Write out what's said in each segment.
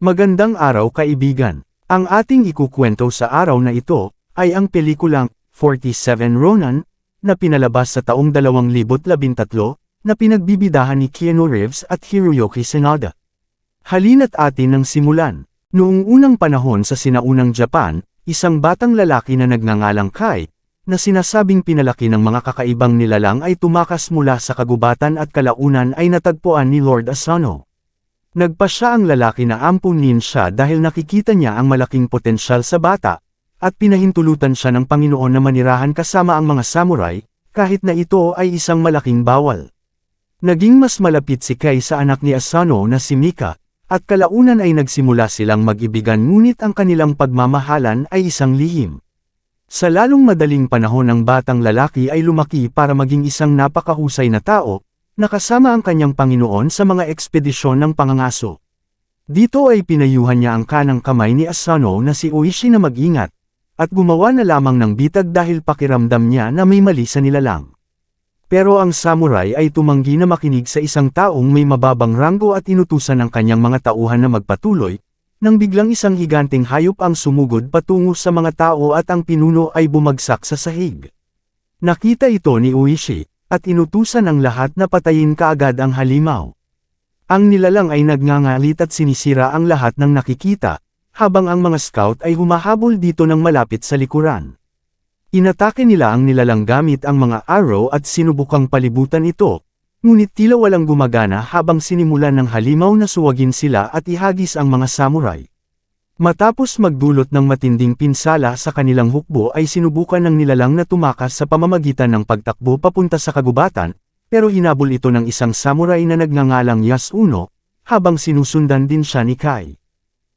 Magandang araw kaibigan. Ang ating ikukwento sa araw na ito, ay ang pelikulang 47 Ronin, na pinalabas sa taong 2013, na pinagbibidahan ni Keanu Reeves at Hiroyuki Sanada. Halina't atin nang simulan. Noong unang panahon sa sinaunang Japan, isang batang lalaki na nagngangalang Kai, na sinasabing pinalaki ng mga kakaibang nilalang ay tumakas mula sa kagubatan at kalaunan ay natagpuan ni Lord Asano. Nagpa siya ang lalaki na ampunin siya dahil nakikita niya ang malaking potensyal sa bata, at pinahintulutan siya ng Panginoon na manirahan kasama ang mga samurai, kahit na ito ay isang malaking bawal. Naging mas malapit si Kai sa anak ni Asano na si Mika, at kalaunan ay nagsimula silang mag-ibigan ngunit ang kanilang pagmamahalan ay isang lihim. Sa lalong madaling panahon ng batang lalaki ay lumaki para maging isang napakahusay na tao, nakasama ang kanyang Panginoon sa mga ekspedisyon ng pangangaso. Dito ay pinayuhan niya ang kanang kamay ni Asano na si Oishi na mag-ingat, at gumawa na lamang ng bitag dahil pakiramdam niya na may mali sa nilalang. Pero ang samurai ay tumanggi na makinig sa isang taong may mababang ranggo at inutusan ng kanyang mga tauhan na magpatuloy, nang biglang isang higanteng hayop ang sumugod patungo sa mga tao at ang pinuno ay bumagsak sa sahig. Nakita ito ni Uishi, at inutusan ang lahat na patayin kaagad ang halimaw. Ang nilalang ay nagngangalit at sinisira ang lahat ng nakikita, habang ang mga scout ay humahabol dito ng malapit sa likuran. Inatake nila ang nilalang gamit ang mga arrow at sinubukang palibutan ito, ngunit tila walang gumagana habang sinimulan ng halimaw na suwagin sila at ihagis ang mga samurai. Matapos magdulot ng matinding pinsala sa kanilang hukbo ay sinubukan ng nilalang na tumakas sa pamamagitan ng pagtakbo papunta sa kagubatan, pero hinabol ito ng isang samurai na nagngangalang Yasuno, habang sinusundan din siya ni Kai.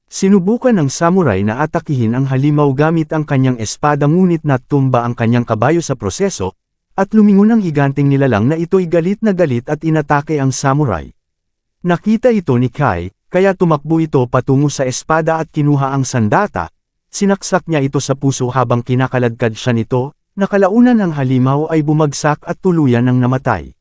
Sinubukan ng samurai na atakihin ang halimaw gamit ang kanyang espada ngunit natumba ang kanyang kabayo sa proseso, at lumingon ang higanteng nilalang na ito'y galit na galit at inatake ang samurai. Nakita ito ni Kai, kaya tumakbo ito patungo sa espada at kinuha ang sandata, sinaksak niya ito sa puso habang kinakaladkad siya nito, nakalaunan ang halimaw ay bumagsak at tuluyan ng namatay.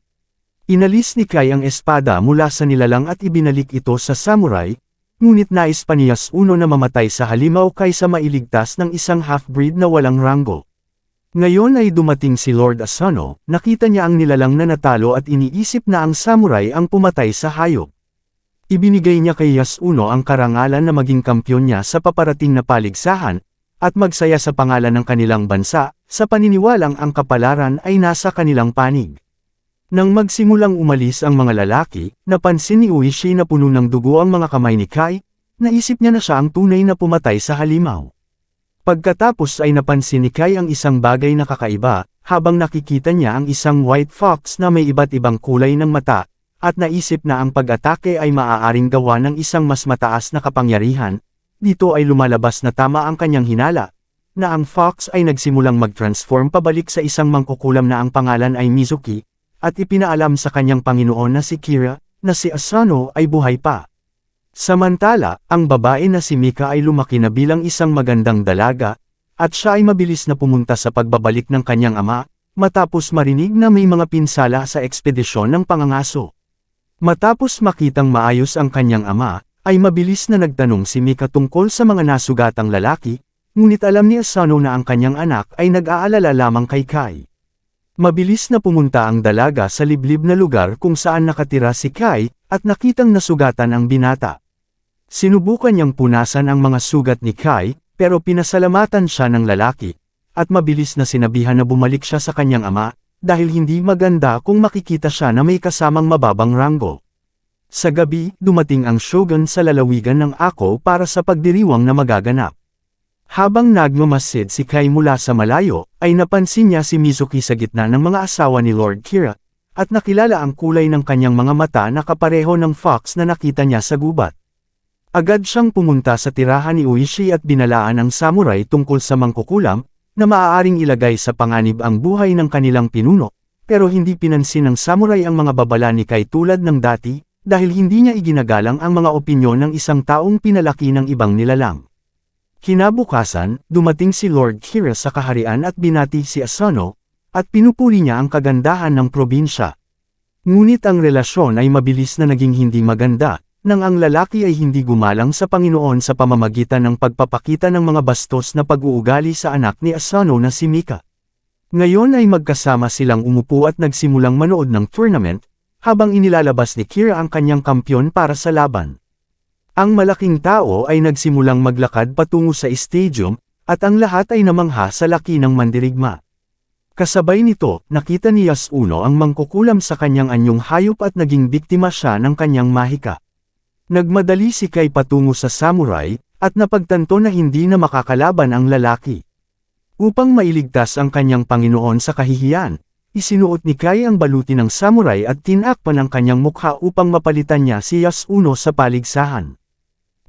Inalis ni Kai ang espada mula sa nilalang at ibinalik ito sa samurai, ngunit nais pa ni Yasuno na mamatay sa halimaw kaysa mailigtas ng isang half-breed na walang ranggo. Ngayon ay dumating si Lord Asano, nakita niya ang nilalang na natalo at iniisip na ang samurai ang pumatay sa hayop. Ibinigay niya kay Yasuno ang karangalan na maging kampyon niya sa paparating na paligsahan, at magsaya sa pangalan ng kanilang bansa, sa paniniwalang ang kapalaran ay nasa kanilang panig. Nang magsimulang umalis ang mga lalaki, napansin ni Uishi na puno ng dugo ang mga kamay ni Kai, naisip niya na siya ang tunay na pumatay sa halimaw. Pagkatapos ay napansin ni Kai ang isang bagay na kakaiba, habang nakikita niya ang isang white fox na may iba't ibang kulay ng mata, at naisip na ang pag-atake ay maaaring gawa ng isang mas mataas na kapangyarihan, dito ay lumalabas na tama ang kanyang hinala, na ang fox ay nagsimulang mag-transform pabalik sa isang mangkukulam na ang pangalan ay Mizuki, at ipinaalam sa kanyang Panginoon na si Kira, na si Asano ay buhay pa. Samantala, ang babae na si Mika ay lumaki na bilang isang magandang dalaga, at siya ay mabilis na pumunta sa pagbabalik ng kanyang ama, matapos marinig na may mga pinsala sa ekspedisyon ng pangangaso. Matapos makitang maayos ang kanyang ama, ay mabilis na nagtanong si Mika tungkol sa mga nasugatang lalaki, ngunit alam ni Asano na ang kanyang anak ay nag-aalala lamang kay Kai. Mabilis na pumunta ang dalaga sa liblib na lugar kung saan nakatira si Kai, at nakitang nasugatan ang binata. Sinubukan niyang punasan ang mga sugat ni Kai, pero pinasalamatan siya ng lalaki, at mabilis na sinabihan na bumalik siya sa kanyang ama, dahil hindi maganda kung makikita siya na may kasamang mababang ranggo. Sa gabi, dumating ang shogun sa lalawigan ng Ako para sa pagdiriwang na magaganap. Habang nagmamasid si Kai mula sa malayo, ay napansin niya si Mizuki sa gitna ng mga asawa ni Lord Kira, at nakilala ang kulay ng kanyang mga mata na kapareho ng fox na nakita niya sa gubat. Agad siyang pumunta sa tirahan ni Uishi at binalaan ang samurai tungkol sa mangkukulam, na maaaring ilagay sa panganib ang buhay ng kanilang pinuno, pero hindi pinansin ng samurai ang mga babala ni Kai tulad ng dati, dahil hindi niya iginagalang ang mga opinyon ng isang taong pinalaki ng ibang nilalang. Kinabukasan, dumating si Lord Kira sa kaharian at binati si Asano, at pinupuri niya ang kagandahan ng probinsya. Ngunit ang relasyon ay mabilis na naging hindi maganda, nang ang lalaki ay hindi gumalang sa Panginoon sa pamamagitan ng pagpapakita ng mga bastos na pag-uugali sa anak ni Asano na si Mika. Ngayon ay magkasama silang umupo at nagsimulang manood ng tournament, habang inilalabas ni Kira ang kanyang kampyon para sa laban. Ang malaking tao ay nagsimulang maglakad patungo sa stadium, at ang lahat ay namangha sa laki ng mandirigma. Kasabay nito, nakita ni Yasuno ang mangkukulam sa kanyang anyong hayop at naging biktima siya ng kanyang mahika. Nagmadali si Kai patungo sa samurai, at napagtanto na hindi na makakalaban ang lalaki. Upang mailigtas ang kanyang Panginoon sa kahihiyan, isinuot ni Kai ang baluti ng samurai at tinakpan ang kanyang mukha upang mapalitan niya si Yasuno sa paligsahan.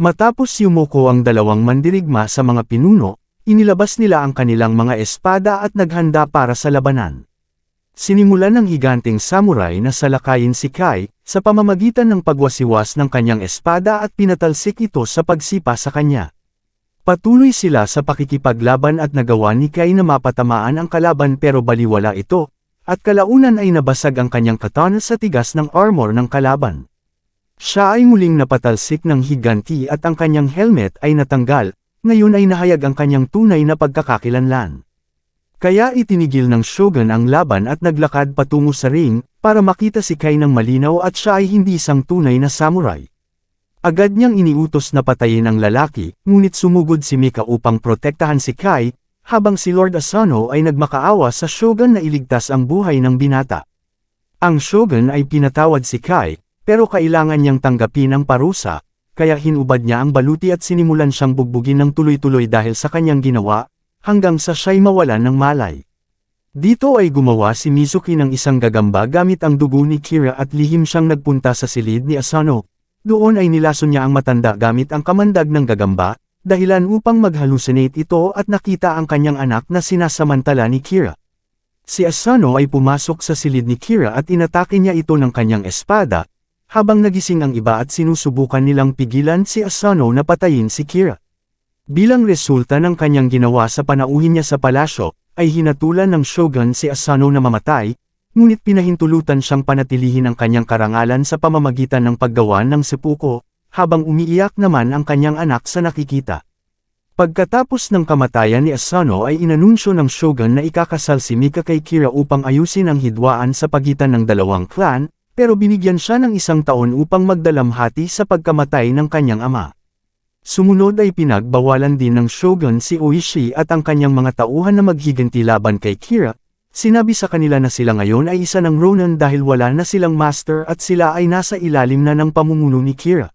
Matapos yumuko ang dalawang mandirigma sa mga pinuno, inilabas nila ang kanilang mga espada at naghanda para sa labanan. Sinimulan ng higanteng samurai na salakayin si Kai, sa pamamagitan ng pagwasiwas ng kanyang espada at pinatalsik ito sa pagsipa sa kanya. Patuloy sila sa pakikipaglaban at nagawa ni Kai na mapatamaan ang kalaban pero baliwala ito, at kalaunan ay nabasag ang kanyang katana sa tigas ng armor ng kalaban. Siya ay muling napatalsik ng higanti at ang kanyang helmet ay natanggal, ngayon ay nahayag ang kanyang tunay na pagkakakilanlan. Kaya itinigil ng shogun ang laban at naglakad patungo sa ring, para makita si Kai ng malinaw at siya ay hindi isang tunay na samurai. Agad niyang iniutos na patayin ang lalaki, ngunit sumugod si Mika upang protektahan si Kai, habang si Lord Asano ay nagmakaawa sa shogun na iligtas ang buhay ng binata. Ang shogun ay pinatawad si Kai, pero kailangan niyang tanggapin ang parusa, kaya hinubad niya ang baluti at sinimulan siyang bugbugin ng tuloy-tuloy dahil sa kanyang ginawa, hanggang sa siya'y mawalan ng malay. Dito ay gumawa si Mizuki ng isang gagamba gamit ang dugo ni Kira at lihim siyang nagpunta sa silid ni Asano. Doon ay nilason niya ang matanda gamit ang kamandag ng gagamba, dahilan upang mag-hallucinate ito at nakita ang kanyang anak na sinasamantala ni Kira. Si Asano ay pumasok sa silid ni Kira at inatake niya ito ng kanyang espada, habang nagising ang iba at sinusubukan nilang pigilan si Asano na patayin si Kira. Bilang resulta ng kanyang ginawa sa panauhin niya sa palasyo, ay hinatulan ng shogun si Asano na mamatay, ngunit pinahintulutan siyang panatilihin ang kanyang karangalan sa pamamagitan ng paggawa ng sepuko, habang umiiyak naman ang kanyang anak sa nakikita. Pagkatapos ng kamatayan ni Asano ay inanunsyo ng shogun na ikakasal si Mika kay Kira upang ayusin ang hidwaan sa pagitan ng dalawang clan, pero binigyan siya ng isang taon upang magdalamhati sa pagkamatay ng kanyang ama. Sumunod ay pinagbawalan din ng shogun si Oishi at ang kanyang mga tauhan na maghiganti laban kay Kira, sinabi sa kanila na sila ngayon ay isa ng Ronin dahil wala na silang master at sila ay nasa ilalim na ng pamumuno ni Kira.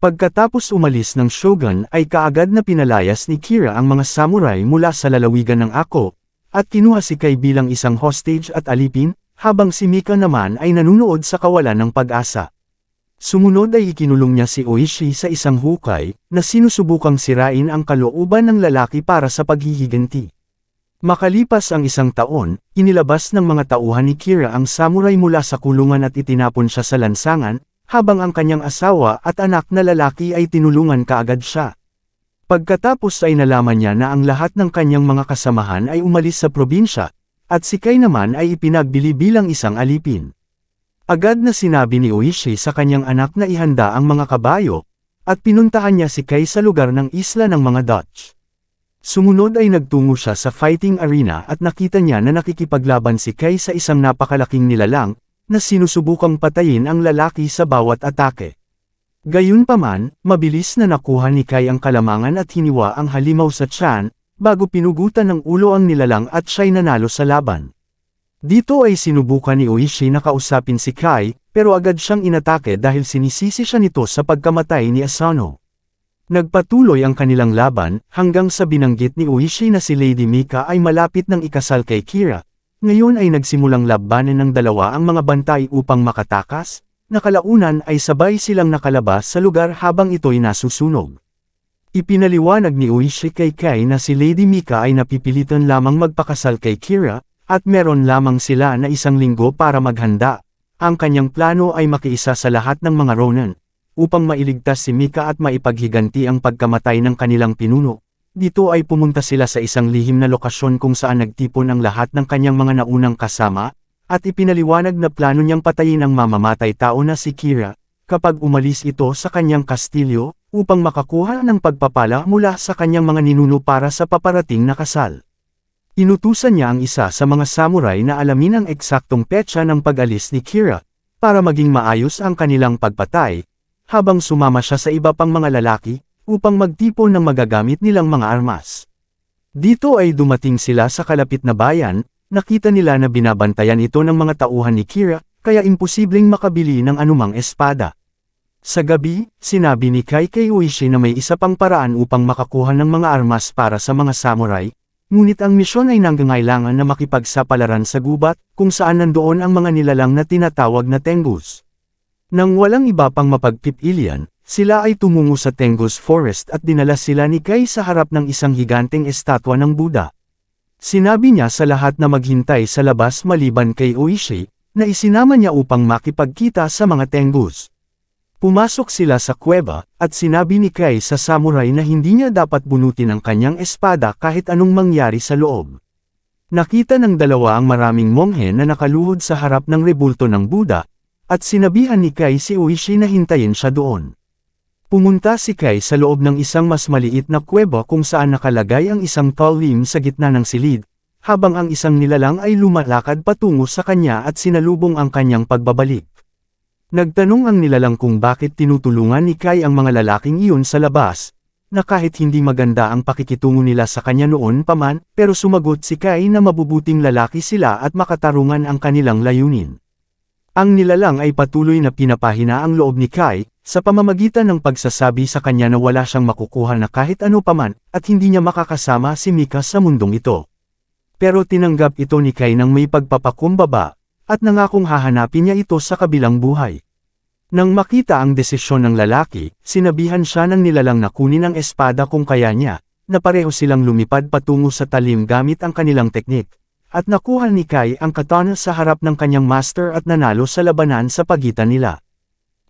Pagkatapos umalis ng shogun ay kaagad na pinalayas ni Kira ang mga samurai mula sa lalawigan ng Ako, at kinuha si Kai bilang isang hostage at alipin, habang si Mika naman ay nanunood sa kawalan ng pag-asa. Sumunod ay ikinulong niya si Oishi sa isang hukay, na sinusubukang sirain ang kalooban ng lalaki para sa paghihiganti. Makalipas ang isang taon, inilabas ng mga tauhan ni Kira ang samurai mula sa kulungan at itinapon siya sa lansangan, habang ang kanyang asawa at anak na lalaki ay tinulungan kaagad siya. Pagkatapos ay nalaman niya na ang lahat ng kanyang mga kasamahan ay umalis sa probinsya, at si Kai naman ay ipinagbili bilang isang alipin. Agad na sinabi ni Oishi sa kanyang anak na ihanda ang mga kabayo, at pinuntahan niya si Kai sa lugar ng isla ng mga Dutch. Sumunod ay nagtungo siya sa fighting arena at nakita niya na nakikipaglaban si Kai sa isang napakalaking nilalang, na sinusubukang patayin ang lalaki sa bawat atake. Gayunpaman, mabilis na nakuha ni Kai ang kalamangan at hiniwa ang halimaw sa tiyan, bago pinugutan ng ulo ang nilalang at siya'y nanalo sa laban. Dito ay sinubukan ni Oishi na kausapin si Kai, pero agad siyang inatake dahil sinisisi siya nito sa pagkamatay ni Asano. Nagpatuloy ang kanilang laban, hanggang sa binanggit ni Oishi na si Lady Mika ay malapit ng ikasal kay Kira. Ngayon ay nagsimulang labanan ng dalawa ang mga bantay upang makatakas, nakalaunan ay sabay silang nakalabas sa lugar habang ito'y nasusunog. Ipinaliwanag ni Oishi kay Kai na si Lady Mika ay napipilitan lamang magpakasal kay Kira, at meron lamang sila na isang linggo para maghanda. Ang kanyang plano ay makiisa sa lahat ng mga Ronin, upang mailigtas si Mika at maipaghiganti ang pagkamatay ng kanilang pinuno. Dito ay pumunta sila sa isang lihim na lokasyon kung saan nagtipon ang lahat ng kanyang mga naunang kasama, at ipinaliwanag na plano niyang patayin ang mamamatay tao na si Kira, kapag umalis ito sa kanyang kastilyo, upang makakuha ng pagpapala mula sa kanyang mga ninuno para sa paparating na kasal. Inutusan niya ang isa sa mga samurai na alamin ang eksaktong petsa ng pag-alis ni Kira, para maging maayos ang kanilang pagpatay, habang sumama siya sa iba pang mga lalaki, upang magtipon ng magagamit nilang mga armas. Dito ay dumating sila sa kalapit na bayan, nakita nila na binabantayan ito ng mga tauhan ni Kira, kaya imposibleng makabili ng anumang espada. Sa gabi, sinabi ni Kai kay Uishi na may isa pang paraan upang makakuha ng mga armas para sa mga samurai, ngunit ang misyon ay nangangailangan na makipagsapalaran sa gubat, kung saan nandoon ang mga nilalang na tinatawag na Tengus. Nang walang iba pang mapagpipilian, sila ay tumungo sa Tengus Forest at dinala sila ni Kai sa harap ng isang higanteng estatwa ng Buddha. Sinabi niya sa lahat na maghintay sa labas maliban kay Uishi, na isinama niya upang makipagkita sa mga Tengus. Pumasok sila sa kuweba, at sinabi ni Kai sa samurai na hindi niya dapat bunutin ang kanyang espada kahit anong mangyari sa loob. Nakita ng dalawa ang maraming monghe na nakaluhod sa harap ng rebulto ng Buddha, at sinabihan ni Kai si Uishi na hintayin siya doon. Pumunta si Kai sa loob ng isang mas maliit na kuweba kung saan nakalagay ang isang tall lim sa gitna ng silid, habang ang isang nilalang ay lumalakad patungo sa kanya at sinalubong ang kanyang pagbabalik. Nagtanong ang nilalang kung bakit tinutulungan ni Kai ang mga lalaking iyon sa labas, na kahit hindi maganda ang pakikitungo nila sa kanya noon pa man, pero sumagot si Kai na mabubuting lalaki sila at makatarungan ang kanilang layunin. Ang nilalang ay patuloy na pinapahina ang loob ni Kai, sa pamamagitan ng pagsasabi sa kanya na wala siyang makukuha na kahit ano paman, at hindi niya makakasama si Mika sa mundong ito. Pero tinanggap ito ni Kai ng may pagpapakumbaba, at nangakong hahanapin niya ito sa kabilang buhay. Nang makita ang desisyon ng lalaki, sinabihan siya ng nilalang na kunin ang espada kung kaya niya, na pareho silang lumipad patungo sa talim gamit ang kanilang teknik. At nakuha ni Kai ang katana sa harap ng kanyang master at nanalo sa labanan sa pagitan nila.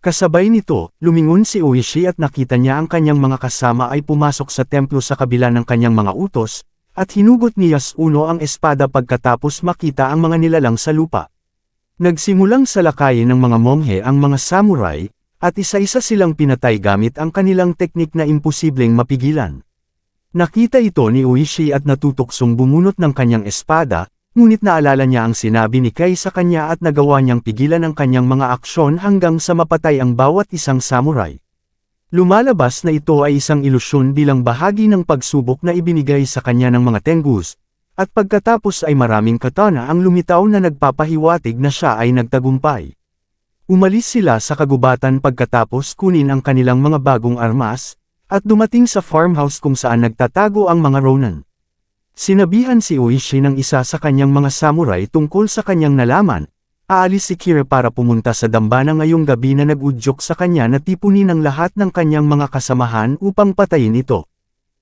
Kasabay nito, lumingon si Uishi at nakita niya ang kanyang mga kasama ay pumasok sa templo sa kabila ng kanyang mga utos, at hinugot ni Yasuno ang espada pagkatapos makita ang mga nilalang sa lupa. Nagsimulang salakayin ng mga monghe ang mga samurai, at isa-isa silang pinatay gamit ang kanilang teknik na imposibleng mapigilan. Nakita ito ni Uishi at natutuksong bumunot ng kanyang espada, ngunit naalala niya ang sinabi ni Kai sa kanya at nagawa niyang pigilan ang kanyang mga aksyon hanggang sa mapatay ang bawat isang samurai. Lumalabas na ito ay isang ilusyon bilang bahagi ng pagsubok na ibinigay sa kanya ng mga Tengus, at pagkatapos ay maraming katana ang lumitaw na nagpapahiwatig na siya ay nagtagumpay. Umalis sila sa kagubatan pagkatapos kunin ang kanilang mga bagong armas, at dumating sa farmhouse kung saan nagtatago ang mga Ronin. Sinabihan si Uishi ng isa sa kanyang mga samurai tungkol sa kanyang nalaman, aalis si Kira para pumunta sa dambana ngayong gabi na nag-udyok sa kanya na tipunin ang lahat ng kanyang mga kasamahan upang patayin ito.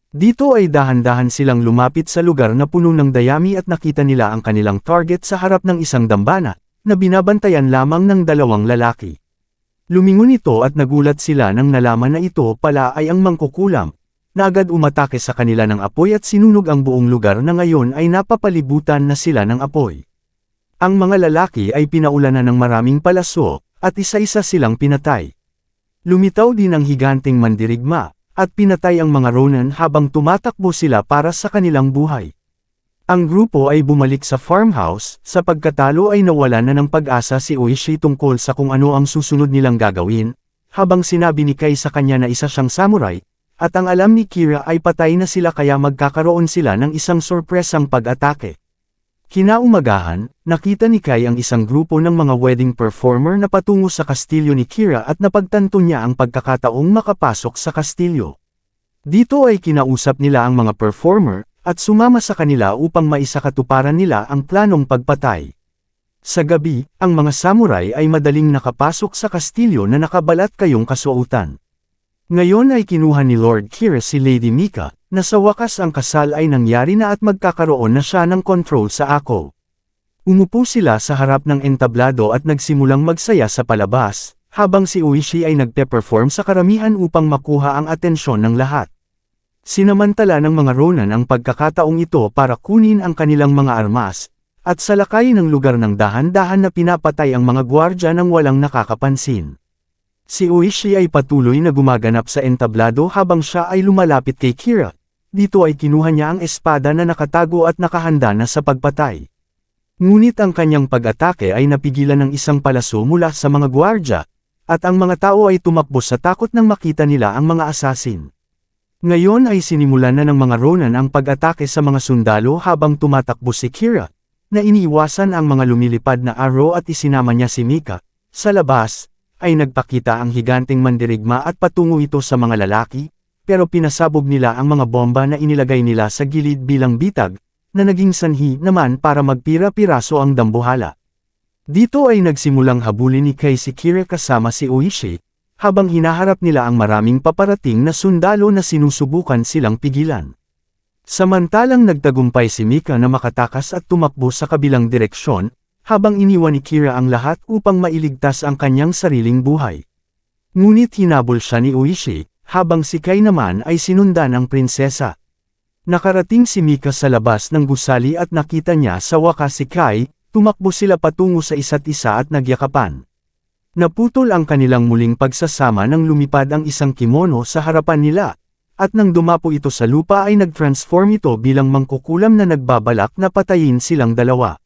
Dito ay dahan-dahan silang lumapit sa lugar na puno ng dayami at nakita nila ang kanilang target sa harap ng isang dambana, na binabantayan lamang ng dalawang lalaki. Lumingon ito at nagulat sila nang nalaman na ito pala ay ang mangkukulam, na agad umatake sa kanila ng apoy at sinunog ang buong lugar na ngayon ay napapalibutan na sila ng apoy. Ang mga lalaki ay pinaulanan ng maraming palaso, at isa-isa silang pinatay. Lumitaw din ang higanting mandirigma, at pinatay ang mga Ronin habang tumatakbo sila para sa kanilang buhay. Ang grupo ay bumalik sa farmhouse, sa pagkatalo ay nawala na ng pag-asa si Uishi tungkol sa kung ano ang susunod nilang gagawin, habang sinabi ni Kai sa kanya na isa siyang samurai, at ang alam ni Kira ay patay na sila kaya magkakaroon sila ng isang sorpresang pag-atake. Kinaumagahan, nakita ni Kai ang isang grupo ng mga wedding performer na patungo sa kastilyo ni Kira at napagtanto niya ang pagkakataong makapasok sa kastilyo. Dito ay kinausap nila ang mga performer, at sumama sa kanila upang maisakatuparan nila ang planong pagpatay. Sa gabi, ang mga samurai ay madaling nakapasok sa kastilyo na nakabalat kayong kasuotan. Ngayon ay kinuha ni Lord Kira si Lady Mika, na sa wakas ang kasal ay nangyari na at magkakaroon na siya ng control sa ako. Umupo sila sa harap ng entablado at nagsimulang magsaya sa palabas, habang si Uishi ay nagpe-perform sa karamihan upang makuha ang atensyon ng lahat. Sinamantala ng mga Ronan ang pagkakataong ito para kunin ang kanilang mga armas, at salakay ng lugar ng dahan-dahan na pinapatay ang mga gwardya ng walang nakakapansin. Si Oishi ay patuloy na gumaganap sa entablado habang siya ay lumalapit kay Kira. Dito ay kinuha niya ang espada na nakatago at nakahanda na sa pagpatay. Ngunit ang kanyang pag-atake ay napigilan ng isang palaso mula sa mga gwardya, at ang mga tao ay tumakbo sa takot nang makita nila ang mga asasin. Ngayon ay sinimulan na ng mga Ronan ang pag-atake sa mga sundalo habang tumatakbo si Kira, na iniiwasan ang mga lumilipad na arrow at isinama niya si Mika. Sa labas, ay nagpakita ang higanting mandirigma at patungo ito sa mga lalaki, pero pinasabog nila ang mga bomba na inilagay nila sa gilid bilang bitag, na naging sanhi naman para magpira-piraso ang dambuhala. Dito ay nagsimulang habulin ni Kay si Kira kasama si Oishi, habang hinaharap nila ang maraming paparating na sundalo na sinusubukan silang pigilan. Samantalang nagtagumpay si Mika na makatakas at tumakbo sa kabilang direksyon, habang iniwan ni Kira ang lahat upang mailigtas ang kanyang sariling buhay. Ngunit hinabol siya ni Oishi, habang si Kai naman ay sinundan ng prinsesa. Nakarating si Mika sa labas ng gusali at nakita niya sa wakas si Kai, tumakbo sila patungo sa isa't isa at nagyakapan. Naputol ang kanilang muling pagsasama nang lumipad ang isang kimono sa harapan nila, at nang dumapo ito sa lupa ay nag-transform ito bilang mangkukulam na nagbabalak na patayin silang dalawa.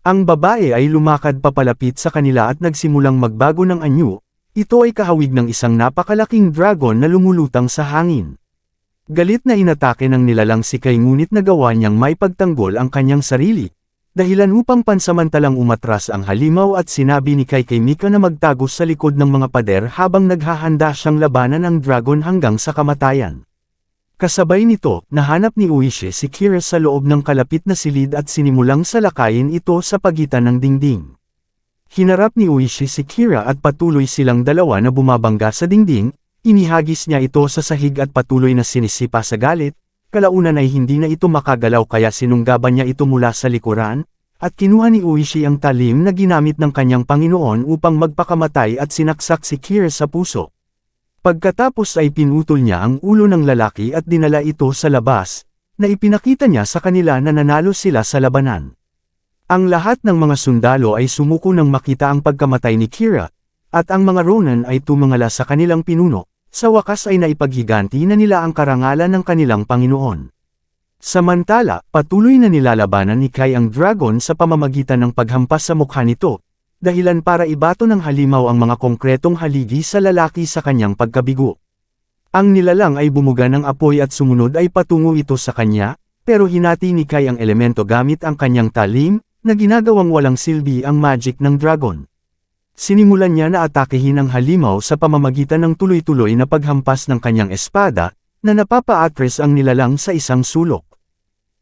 Ang babae ay lumakad papalapit sa kanila at nagsimulang magbago ng anyo, ito ay kahawig ng isang napakalaking dragon na lumulutang sa hangin. Galit na inatake ng nilalang si Kai ngunit nagawa niyang may pagtanggol ang kanyang sarili, dahilan upang pansamantalang umatras ang halimaw at sinabi ni Kai kay Mika na magtago sa likod ng mga pader habang naghahanda siyang labanan ang dragon hanggang sa kamatayan. Kasabay nito, nahanap ni Uishi si Kira sa loob ng kalapit na silid at sinimulang salakayin ito sa pagitan ng dingding. Hinarap ni Uishi si Kira at patuloy silang dalawa na bumabangga sa dingding, Inihagis niya ito sa sahig at patuloy na sinisipa sa galit, kalaunan ay hindi na ito makagalaw kaya sinunggaban niya ito mula sa likuran, at kinuha ni Uishi ang talim na ginamit ng kanyang Panginoon upang magpakamatay at sinaksak si Kir sa puso. Pagkatapos ay pinutol niya ang ulo ng lalaki at dinala ito sa labas, na ipinakita niya sa kanila na nanalo sila sa labanan. Ang lahat ng mga sundalo ay sumuko nang makita ang pagkamatay ni Kira, at ang mga Ronan ay tumangala sa kanilang pinuno, sa wakas ay naipaghiganti na nila ang karangalan ng kanilang Panginoon. Samantala, patuloy na nilalabanan ni Kai ang dragon sa pamamagitan ng paghampas sa mukha nito, dahilan para ibato ng halimaw ang mga konkretong haligi sa lalaki sa kanyang pagkabigo. Ang nilalang ay bumuga ng apoy at sumunod ay patungo ito sa kanya, pero hinati ni Kai ang elemento gamit ang kanyang talim, na ginagawang walang silbi ang magic ng dragon. Sinimulan niya na atakehin ang halimaw sa pamamagitan ng tuloy-tuloy na paghampas ng kanyang espada, na napapaatres ang nilalang sa isang sulok.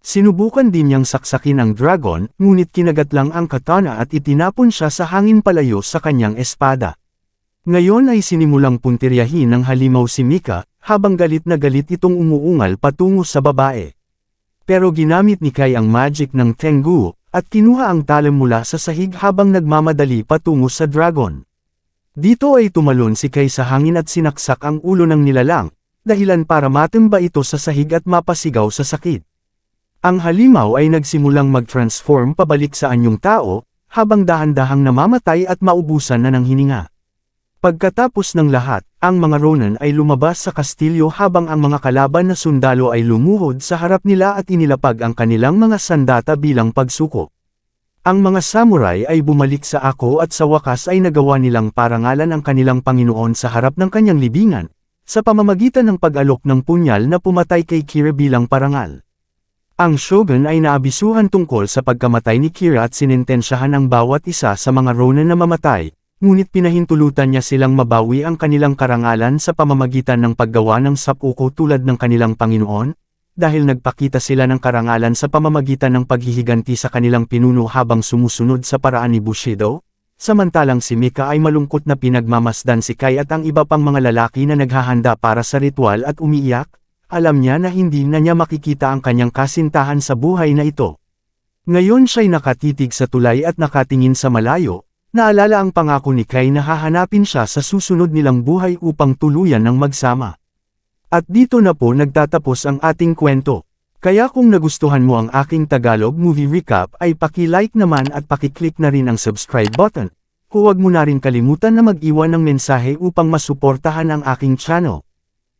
Sinubukan din niyang saksakin ang dragon, ngunit kinagat lang ang katana at itinapon siya sa hangin palayo sa kanyang espada. Ngayon ay sinimulang puntiryahin ng halimaw si Mika, habang galit na galit itong umuungal patungo sa babae. Pero ginamit ni Kai ang magic ng Tengu, at kinuha ang talim mula sa sahig habang nagmamadali patungo sa dragon. Dito ay tumalon si Kay sa hangin at sinaksak ang ulo ng nilalang, dahilan para matumba ito sa sahig at mapasigaw sa sakit. Ang halimaw ay nagsimulang mag-transform pabalik sa anyong tao, habang dahan-dahang namamatay at maubusan na ng hininga. Pagkatapos ng lahat, ang mga Ronan ay lumabas sa kastilyo habang ang mga kalaban na sundalo ay lumuhod sa harap nila at inilapag ang kanilang mga sandata bilang pagsuko. Ang mga samurai ay bumalik sa ako at sa wakas ay nagawa nilang parangalan ang kanilang Panginoon sa harap ng kanyang libingan, sa pamamagitan ng pag-alok ng punyal na pumatay kay Kira bilang parangal. Ang shogun ay naabisuhan tungkol sa pagkamatay ni Kira at sinintensyahan ang bawat isa sa mga Ronan na mamatay, ngunit pinahintulutan niya silang mabawi ang kanilang karangalan sa pamamagitan ng paggawa ng sapuko tulad ng kanilang Panginoon, dahil nagpakita sila ng karangalan sa pamamagitan ng paghihiganti sa kanilang pinuno habang sumusunod sa paraan ni Bushido, samantalang si Mika ay malungkot na pinagmamasdan si Kai at ang iba pang mga lalaki na naghahanda para sa ritual at umiiyak, alam niya na hindi na niya makikita ang kanyang kasintahan sa buhay na ito. Ngayon siya'y nakatitig sa tulay at nakatingin sa malayo, Naalala ang pangako ni Kai na hahanapin siya sa susunod nilang buhay upang tuluyan ng magsama. At dito na po nagtatapos ang ating kwento. Kaya kung nagustuhan mo ang aking Tagalog movie recap ay paki-like naman at paki-click na rin ang subscribe button, huwag mo na rin kalimutan na mag-iwan ng mensahe upang masuportahan ang aking channel.